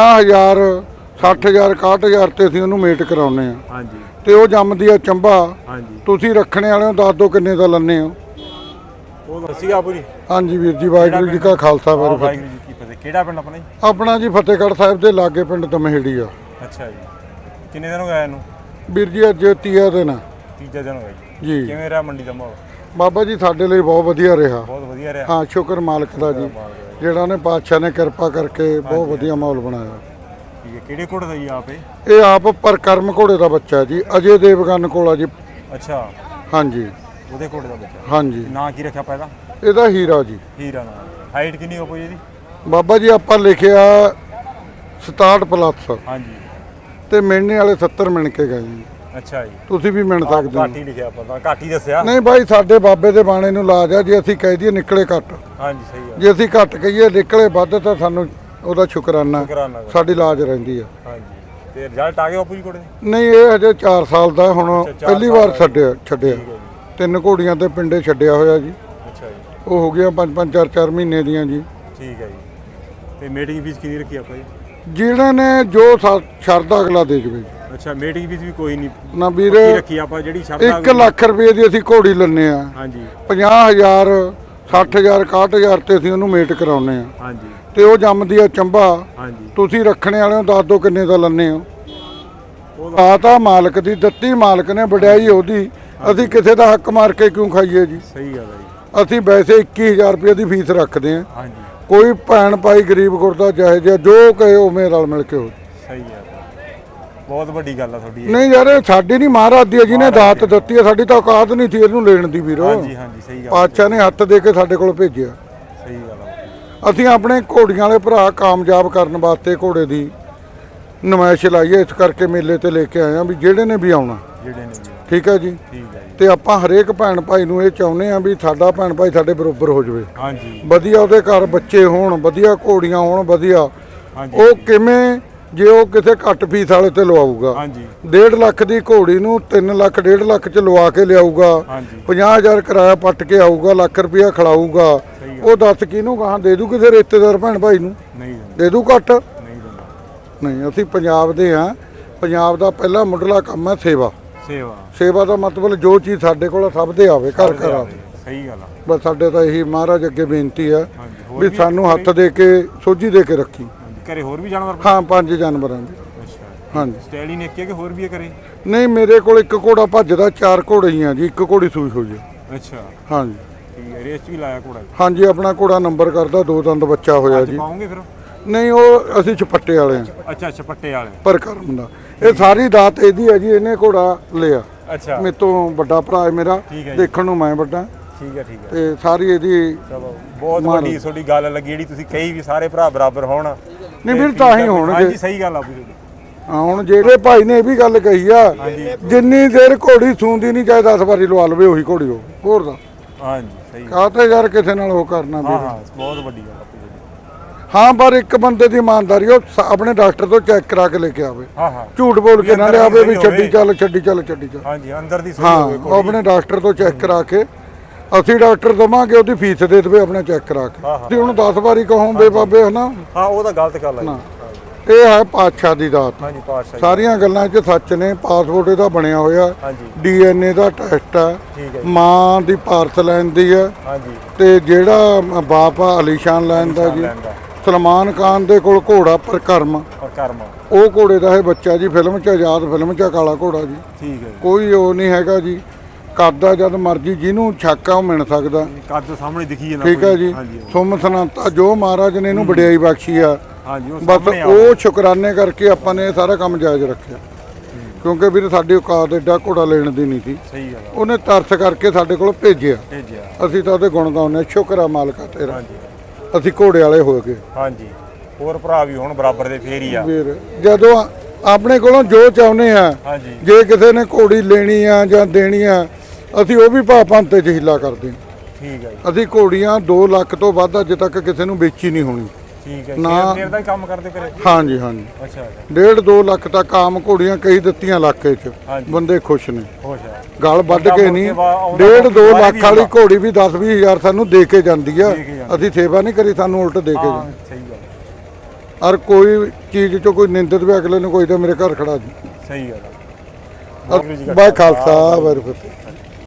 50000 60000 61000 ਤੇ ਅਸੀਂ ਉਹਨੂੰ ਮੇਟ ਕਰਾਉਨੇ ਆ ਹਾਂਜੀ। ਤੇ ਉਹ ਜੰਮਦੀ ਆ ਚੰਬਾ। ਹਾਂਜੀ। ਤੁਸੀਂ ਰੱਖਣੇ ਵਾਲਿਓ ਦੱਸ ਦਿਓ ਕਿੰਨੇ ਦਾ ਲੰਨੇ ਹੋ। ਉਹ ਦੱਸੀ ਆਪੂ ਜੀ। ਹਾਂਜੀ ਵੀਰ ਜੀ ਵਾਹਿਗੁਰੂ ਜੀ ਕਾ ਖਾਲਸਾ ਹਾਂ, ਵਾਹਿਗੁਰੂ ਜੀ ਵਾਹਿਗੁਰੂ ਜੀ ਕੀ ਫਤਿਹ। ਕਿਹੜਾ ਪਿੰਡ ਆਪਣਾ ਜੀ? ਫਤਿਹ। ਆਪਣਾ ਜੀ ਫਤਿਹਗੜ੍ਹ ਸਾਹਿਬ ਦੇ ਲਾਗੇ ਪਿੰਡ ਦਮਹੇੜੀ ਆ। ਅੱਛਾ ਜੀ। ਕਿੰਨੇ ਦਿਨ ਹੋ ਗਏ ਇਹਨੂੰ ਵੀਰ ਜੀ ਅੱਜ ਤੀਆ ਦਿਨ ਆ। ਤੀਜਾ ਦਿਨ ਹੋ ਗਿਆ ਜੀ। ਜੀ। ਕਿਵੇਂ ਰਿਹਾ ਮੰਡੀ ਦਾ ਮਾਹੌਲ? ਬਾਬਾ ਜੀ ਸਾਡੇ ਲਈ ਬਹੁਤ ਵਧੀਆ ਰਿਹਾ। ਬਹੁਤ ਵਧੀਆ ਰਿਹਾ। ਹਾਂ ਸ਼ੁਕਰ ਮਾਲਕ ਦਾ ਜੀ। ਜਿਹੜਾ ਨੇ ਪਾਤਸ਼ਾਹ ਨੇ ਕਿਰਪਾ ਕਰਕੇ ਬਹੁਤ ਵਧੀਆ ਮਾਹੌਲ ਬਣਾਇਆ। ਠੀਕ ਹੈ ਕਿਹੜੇ ਕੋਟ ਦਾ ਜੀ ਆਪੇ ਇਹ? ਆਪ ਪਰਕਰਮ ਘੋੜੇ ਦਾ ਬੱਚਾ ਜੀ ਅਜੇ ਦੇਵਗਨ ਕੋਲ ਆ ਜੀ। ਅੱਛਾ। ਹਾਂਜੀ। ਉਹਦੇ ਕੋਟ ਦਾ ਬੱਚਾ। ਹਾਂਜੀ। ਨਾਂ ਕੀ ਰੱਖਿਆ ਪੈਦਾ ਇਹਦਾ? ਹੀਰਾ ਜੀ। ਹੀਰਾ ਨਾਂ। ਹਾਈਟ ਕਿੰਨੀ ਹੋ ਪਈ ਇਹਦੀ? ਬਾਬਾ ਜੀ ਆਪਾਂ ਲਿਖਿਆ 67 ਪਲੱਸ। ਹਾਂਜੀ। ਤੇ ਮਿਲਣੇ ਵਾਲੇ 70 ਮਿਣ ਕੇ ਗਏ ਜੀ। ਅੱਛਾ ਜੀ। ਤੁਸੀਂ ਵੀ ਮਿਣ ਸਕਦੇ ਹੋ। ਘੱਟ ਲਿਖਿਆ ਪਤਾ ਘੱਟ ਦੱਸਿਆ? ਨਹੀਂ ਬਾਈ ਸਾਡੇ ਬਾਬੇ ਦੇ ਬਾਣੇ ਨੂੰ ਲਾਜ ਆ ਜੇ ਅਸੀਂ ਕਹਿ ਦਈਏ ਨਿਕਲੇ ਘੱਟ। ਹਾਂਜੀ ਸਹੀ ਗੱਲ। ਜੇ ਅਸੀਂ ਘੱਟ ਕਹੀਏ ਨਿਕਲੇ ਵੱਧ ਤਾਂ ਸਾਨੂੰ ਉਹਦਾ ਸ਼ੁਕਰਾਨਾ। ਸ਼ੁਕਰਾਨਾ ਕਰੋ। ਸਾਡੀ ਲਾਜ ਰਹਿੰਦੀ ਆ। ਹਾਂਜੀ। ਤੇ ਰਿਜ਼ਲਟ ਆ ਗਿਆ ਜੀ ਕੋਲੇ? ਦੇ ਨਹੀਂ ਇਹ ਹਜੇ 4 ਸਾਲ ਦਾ ਹੁਣ ਚਾਰ ਪਹਿਲੀ ਵਾਰ। ਛੱਡਿਆ ਛੱਡਿਆ ਠੀਕ ਹੈ ਜੀ। ਤਿੰਨ ਘੋੜੀਆਂ ਤੇ ਪਿੰਡੇ ਛੱਡਿਆ ਹੋਇਆ ਜੀ। ਅੱਛਾ ਜੀ। ਉਹ ਹੋ ਗਿਆ 5-5 4-4 ਮਹੀਨੇ ਦੀਆਂ ਜੀ। ਠੀਕ ਹੈ ਜੀ। ਤੇ ਮੀਟਿੰਗ ਫੀਸ ਕਿੰਨੀ ਰੱਖੀ ਆਪਾਂ ਜੀ? ਜਿਹੜੇ ਨੇ ਜੋ ਸ- ਸ਼ਰਧਾ ਅਗਲਾ ਦੇ ਜਵੇ ਅੱਛਾ ਮੀਟਿੰਗ ਫੀਸ ਵੀ ਕੋਈ ਨਹੀਂ ਨਾ ਵੀਰੇ ਰੱਖੀ ਆਪਾਂ ਜਿਹੜੀ ਸ਼ਰਧਾ 1 ਲੱਖ ਰੁਪਏ ਦੀ ਅਸੀਂ ਘੋੜੀ ਲੈਨੇ ਆ। ਹਾਂਜੀ। 50000 60000 61000 ਤੇ ਅਸੀਂ ਉਹਨੂੰ ਮੇਟ ਕਰਾਉਨੇ ਆ। ਹਾਂਜੀ। ਤੇ ਉਹ ਜੰਮਦੀ ਆ ਚੰਬਾ। ਹਾਂਜੀ। ਤੁਸੀਂ ਰੱਖਣੇ ਵਾਲਿਓ ਦੱਸ ਦਿਓ ਕਿੰਨੇ ਦਾ ਲੈਨੇ ਹੋ। ਆ ਤਾਂ ਮਾਲਕ ਦੀ ਦਿੱਤੀ ਮਾਲਕ ਨੇ ਵਡਿਆਈ ਉਹਦੀ। ਅਸੀਂ ਕਿਸੇ ਦਾ ਹੱਕ ਮਾਰ ਕੇ ਕਿਉਂ ਖਾਈਏ ਜੀ? ਸਹੀ ਗੱਲ ਹੈ ਜੀ। ਅਸੀਂ ਵੈਸੇ 21000 ਰੁਪਏ ਦੀ ਫੀਸ ਰੱਖਦੇ ਆ। ਹਾਂਜੀ। ਕੋਈ ਭੈਣ ਭਾਈ ਗਰੀਬ ਗੁਰਦਾ ਜਿਹਾ ਜੋ ਕਹੇ ਉਵੇਂ ਰਲ ਮਿਲ ਕੇ ਹੋ। ਸਹੀ ਹੈ ਬਹੁਤ ਵੱਡੀ ਗੱਲ ਆ ਤੁਹਾਡੀ ਇਹ। ਨਹੀਂ ਯਾਰ ਇਹ ਸਾਡੀ ਨਹੀਂ ਮਹਾਰਾਜ ਦੀ ਹੈ ਜਿਹਨੇ ਦਾਤ ਦਿੱਤੀ ਹੈ ਸਾਡੀ ਤਾਂ ਔਕਾਤ ਨਹੀਂ ਸੀ ਇਹਨੂੰ ਲੈਣ ਦੀ ਵੀਰੋ। ਹਾਂਜੀ ਹਾਂਜੀ ਸਹੀ ਗੱਲ ਪਾਤਸ਼ਾਹ ਨੇ ਹੱਥ ਦੇ ਕੇ ਸਾਡੇ ਕੋਲ ਭੇਜਿਆ। ਸਹੀ ਗੱਲ ਆ ਅਸੀਂ ਆਪਣੇ ਘੋੜੀਆਂ ਵਾਲੇ ਭਰਾ ਕਾਮਯਾਬ ਕਰਨ ਵਾਸਤੇ ਘੋੜੇ ਦੀ ਨਮਾਇਸ਼ ਲਾਈਏ ਇਸ ਕਰਕੇ ਮੇਲੇ ਤੇ ਲੈ ਕੇ ਆਏ ਆ ਵੀ ਜਿਹੜੇ ਨੇ ਵੀ ਆਉਣਾ। ਜਿਹੜੇ ਨੇ ਜੀ ਠੀਕ ਹੈ ਜੀ? ਠੀਕ ਹੈ ਜੀ। ਤੇ ਆਪਾਂ ਹਰੇਕ ਭੈਣ ਭਾਈ ਨੂੰ ਇਹ ਚਾਹੁੰਦੇ ਆ ਵੀ ਸਾਡਾ ਭੈਣ ਭਾਈ ਸਾਡੇ ਬਰੋਬਰ ਹੋ ਜਾਵੇ। ਹਾਂਜੀ। ਵਧੀਆ ਉਹਦੇ ਘਰ ਬੱਚੇ ਹੋਣ ਵਧੀਆ ਘੋੜੀਆਂ ਹੋਣ ਵਧੀਆ। ਹਾਂਜੀ ਉਹ ਕਿਵੇਂ ਜੇ ਉਹ ਕਿਸੇ ਘੱਟ ਫੀਸ ਵਾਲੇ ਤੇ ਲਵਾਊਗਾ। ਹਾਂਜੀ। 1.5 ਲੱਖ ਦੀ ਘੋੜੀ ਨੂੰ 3 ਲੱਖ 1.5 ਲੱਖ ਚ ਲਵਾ ਕੇ ਲਿਆਊਗਾ। ਹਾਂਜੀ। 50000 ਕਿਰਾਇਆ ਪੱਟ ਕੇ ਆਊਗਾ ਲੱਖ ਰੁਪਇਆ ਗੱਲ। ਉਹ ਦੱਸ ਕਿਹਨੂੰ ਗਾਹਾਂ ਦੇ ਦੂ ਕਿਸੇ ਰਿਸ਼ਤੇਦਾਰ ਭੈਣ ਭਾਈ ਨੂੰ? ਨਹੀਂ ਦੇ ਦੂ ਘੱਟ? ਨਹੀਂ ਅਸੀਂ ਪੰਜਾਬ ਦੇ ਆ ਪੰਜਾਬ ਦਾ ਪਹਿਲਾ ਮੁੱਢਲਾ ਕੰਮ ਹੈ ਸੇਵਾ। ਸੇਵਾ। ਸੇਵਾ ਦਾ ਮਤਲਬ ਜੋ ਚੀਜ਼ ਸਾਡੇ ਕੋਲ ਆ, ਸਭ ਦੇ ਆਵੇ ਘਰ ਘਰ ਆਵੇ। ਸਹੀ ਗੱਲ ਆ। ਬਸ ਸਾਡੇ ਤਾਂ ਇਹੀ ਮਹਾਰਾਜ ਅੱਗੇ ਬੇਨਤੀ ਹੋਰ ਵੀ ਸਾਨੂੰ ਹੱਥ ਦੇ ਕੇ ਸੋਝੀ ਦੇ ਕੇ ਰੱਖੀ। ਘਰੇ ਹੋਰ ਵੀ ਜਾਨਵਰ ਹਾਂ ਪੰਜ ਜਾਨਵਰਾਂ ਦੇ। ਅੱਛਾ। ਹਾਂਜੀ। ਸਟੈਲੀ ਨੇ ਕਿ ਹੋਰ ਵੀ ਇਹ ਕਰੇ ਨਹੀਂ ਮੇਰੇ ਕੋਲ ਇੱਕ ਘੋੜਾ ਭੱਜਦਾ ਚਾਰ ਘੋੜੇ ਹੀ ਆ ਜੀ ਇੱਕ ਘੋੜੀ ਸੂਈ ਹੈ ਅੱਛਾ। ਹਾਂਜੀ। ਠੀਕ ਹੈ ਰੇਸ ਵੀ ਲਾਇਆ ਘੋੜਾ? ਹਾਂਜੀ ਆਪਣਾ ਘੋੜਾ ਨੰਬਰ ਕਰਦਾ ਦੋ ਦੰਦ ਬੱਚਾ ਹੋਇਆ ਜੀ। ਪਾਉਂਗੇ ਫਿਰ ਨਹੀਂ ਉਹ ਅਸੀਂ ਚਪੱਟੇ ਵਾਲੇ ਆ। ਅੱਛਾ ਅੱਛਾ ਪੱਟੇ ਵਾਲੇ। ਪਰ ਕਰਮ ਦਾ। ਇਹ ਸਾਰੀ ਦਾਤ ਇਹਦੀ ਹੈ ਜੀ ਇਹਨੇ ਘੋੜਾ ਲਿਆ। ਅੱਛਾ। ਮੇਰੇ ਤੋਂ ਵੱਡਾ ਭਰਾ ਹੈ ਮੇਰਾ ਹੈ। ਦੇਖਣ ਨੂੰ ਮੈਂ ਵੱਡਾ। ਠੀਕ ਹੈ ਠੀਕ ਹੈ। ਤੇ ਸਾਰੀ ਇਹਦੀ ਚਲੋ ਬਹੁਤ ਵੱਡੀ ਤੁਹਾਡੀ ਗੱਲ ਲੱਗੀ ਜਿਹੜੀ ਤੁਸੀਂ ਕਹੀ ਵੀ ਸਾਰੇ ਭਰਾ ਬਰਾਬਰ ਹੋਣ। ਨਹੀਂ ਤੇ ਵੀਰ ਤਾਂ ਹੀ ਹੋਣਗੇ। ਹਾਂਜੀ ਸਹੀ ਗੱਲ ਆ ਪੂਰੀ ਹਾਂ, ਹੁਣ ਜਿਹੜੇ ਭਾਈ ਨੇ ਇਹ ਵੀ ਗੱਲ ਕਹੀ ਆ ਜਿੰਨੀ ਦੇਰ ਘੋੜੀ ਸੂੰਦੀ ਨਹੀਂ ਚਾਹੇ 10 ਵਾਰੀ ਲਵਾ ਲਵੇ ਉਹੀ ਘੋੜੀ ਹੋਰ ਦਾ ਹਾਂਜੀ ਸਹੀ। ਯਾਰ ਕਿਸੇ ਨਾਲ ਉਹ ਕਰਨਾ ਹਾਂ ਵੀਰ। ਹਾਂ ਬਹੁਤ ਵੱਡੀ ਗੱਲ ਆ ਪੂਰੀ ਹਾਂ ਪਰ ਇੱਕ ਬੰਦੇ ਦੀ ਇਮਾਨਦਾਰੀ ਉਹ ਸ- ਆਪਣੇ ਡਾਕਟਰ ਤੋਂ ਚੈੱਕ ਕਰਾ ਕੇ ਲੈ ਕੇ ਆਵੇ। ਹਾਂ ਹਾਂ। ਝੂਠ ਬੋਲ ਕੇ ਨਾ ਲਿਆਵੇ ਵੀ ਛੱਡੀ। ਚੱਲ ਛੱਡੀ ਚੱਲ ਛੱਡੀ ਚੱਲ। ਹਾਂਜੀ ਅੰਦਰ ਦੀ ਸਹੀ ਹਾਂ ਹੋਵੇ ਉਹ ਆਪਣੇ ਡਾਕਟਰ ਤੋਂ ਚੈੱਕ ਕਰਾ ਕੇ ਅਸੀਂ ਡਾਕਟਰ ਦਵਾਂਗੇ ਉਹਦੀ ਫੀਸ ਦੇ ਦੇਵੇ ਆਪਣੇ ਚੈੱਕ ਕਰਾ ਕੇ। ਹਾਂ, ਹਾਂ। ਤੇ ਹੁਣ 10 ਵਾਰੀ ਕਹੋਂ ਬੇ ਬਾਬੇ ਹਨਾ? ਹਾਂ ਉਹ ਤਾਂ ਗਲਤ ਗੱਲ ਜੀ। ਇਹ ਹੈ ਪਾਤਸ਼ਾਹ ਦੀ ਦਾਤ। ਹਾਂਜੀ ਪਾਤਸ਼ਾਹ ਜੀ। ਸਾਰੀਆਂ ਗੱਲਾਂ 'ਚ ਸੱਚ ਨੇ ਪਾਸਪੋਰਟ ਇਹਦਾ ਬਣਿਆ ਹੋਇਆ। ਹਾਂਜੀ ਡੀਐਨਏ ਦਾ ਟੈਸਟ ਹੈ ਠੀਕ ਹੈ ਜੀ। ਮਾਂ ਦੀ ਭਾਰਤ ਲੈਣ ਦੀ ਹੈ ਹਾਂਜੀ ਤੇ ਜਿਹੜਾ ਬਾਪ ਆ ਅਲੀਸ਼ਾਨ ਲੈਣ ਦਾ ਜੀ। ਲੈਂਦਾ ਸਲਮਾਨ ਖਾਨ ਦੇ ਕੋਲ ਘੋੜਾ ਪ੍ਰਕਰਮ ਔਰ ਕਰਮ ਉਹ ਘੋੜੇ ਦਾ ਇਹ ਬੱਚਾ ਜੀ ਫਿਲਮ 'ਚ ਆਜ਼ਾਦ ਫਿਲਮ 'ਚ ਆ ਕਾਲਾ ਘੋੜਾ ਜੀ। ਠੀਕ ਹੈ ਜੀ। ਕੋਈ ਉਹ ਨਹੀਂ ਹੈਗਾ ਜੀ। ਕਰਦਾ ਜਦ ਮਰਜ਼ੀ ਜਿਹਨੂੰ ਛੱਕ ਆ ਉਹ ਮਿਲ ਸਕਦਾ। ਕੱਦ ਸਾਹਮਣੇ ਦਿਖੀ ਜਾਂਦਾ ਠੀਕ ਹੈ। ਜੀ। ਸੁਮ ਸਨੰਤਾ ਜੋ ਮਹਾਰਾਜ ਨੇ ਇਹਨੂੰ ਵਡਿਆਈ ਬਖਸ਼ੀ ਆ। ਹਾਂਜੀ ਉਹ ਬਸ ਸਾਹਮਣੇ ਆ ਉਹ ਸ਼ੁਕਰਾਨੇ ਕਰਕੇ ਆਪਾਂ ਨੇ ਇਹ ਸਾਰਾ ਕੰਮ ਜਾਇਜ਼ ਰੱਖਿਆ। ਕਿਉਂਕਿ ਵੀਰ ਸਾਡੀ ਔਕਾਤ ਐਡਾ ਘੋੜਾ ਲੈਣ ਦੀ ਨਹੀਂ ਸੀ। ਸਹੀ ਗੱਲ ਆ। ਉਹਨੇ ਤਰਸ ਕਰਕੇ ਸਾਡੇ ਕੋਲ ਭੇਜਿਆ। ਭੇਜਿਆ। ਅਸੀਂ ਤਾਂ ਉਹਦੇ ਗੁਣ ਗਾਉਂਦੇ ਸ਼ੁਕਰ ਆ ਮਾਲਕਾ ਤੇਰਾ। ਹਾਂਜੀ। ਅਸੀਂ ਘੋੜੇ ਵਾਲੇ ਹੋ ਗਏ। ਹਾਂਜੀ। ਹੋਰ ਭਰਾ ਵੀ ਹੁਣ ਬਰਾਬਰ ਦੇ ਫੇਰ ਹੀ ਆ। ਵੀਰ ਜਦੋਂ ਆਪਣੇ ਕੋਲੋਂ ਜੋ ਚਾਹੁੰਦੇ ਆ ਹਾਂਜੀ। ਜੇ ਕਿਸੇ ਨੇ ਘੋੜੀ ਲੈਣੀ ਆ ਜਾਂ ਦੇਣੀ ਆ ਅਸੀਂ ਉਹ ਵੀ ਭਾਅ ਪੰਤੇ ਚ ਹਿੱਲਾ ਕਰਦੇ ਹਾਂ। ਠੀਕ ਹੈ ਜੀ। ਅਸੀਂ ਘੋੜੀਆਂ 2 ਲੱਖ ਤੋਂ ਵੱਧ ਅੱਜ ਤੱਕ ਕਿਸੇ ਨੂੰ ਵੇਚੀ ਨਹੀਂ ਹੋਣੀ। ਠੀਕ ਹੈ ਨਾ। ਸ਼ੇਰ ਦਾ ਹੀ ਕੰਮ ਕਰਦੇ ਹਾਂਜੀ ਹਾਂਜੀ। ਅੱਛਾ ਅੱਛਾ। ਡੇਢ 2 ਲੱਖ ਤੱਕ ਆਮ ਘੋੜੀਆਂ ਕਈ ਦਿੱਤੀਆਂ ਇਲਾਕੇ 'ਚ। ਹਾਂਜੀ। ਬੰਦੇ ਖੁਸ਼ ਨੇ। ਖੁਸ਼ ਗਲ ਵੱਢ ਕੇ ਮੁੜ ਨਹੀਂ। ਕੇ ਵਾ- ਆਉਂਦਾ ਡੇਢ ਮੁੜ 2 ਕੇ ਲੱਖ ਵੀ ਵਾਲੀ। ਘੋੜੀ ਵੀ 10 20000 ਸਾਨੂੰ ਦੇ ਕੇ ਜਾਂਦੀ ਆ। ਦੇ ਕੇ ਜਾਂਦੀ। ਅਸੀਂ ਸੇਵਾ ਨਹੀਂ ਕਰੀ ਸਾਨੂੰ ਉਲਟ ਦੇ ਕੇ ਹਾਂ ਜਾਂਦੀ। ਸਹੀ ਗੱਲ ਔਰ ਕੋਈ ਚੀਜ਼ ਚੋਂ ਕੋਈ ਨਿੰਦਤ ਵੀ ਅਗਲੇ ਨੂੰ ਕੋਈ ਤਾਂ ਮੇਰੇ ਘਰ ਖੜਾ ਜੀ। ਸਹੀ ਗੱਲ ਆ ਵਾਹਿਗੁਰੂ ਜੀ ਕਾ ਬਾਈ ਖਾਲਸਾ ਵਾਹਿਗੁਰੂ ਜੀ ਕੀ ਫਤਿਹ।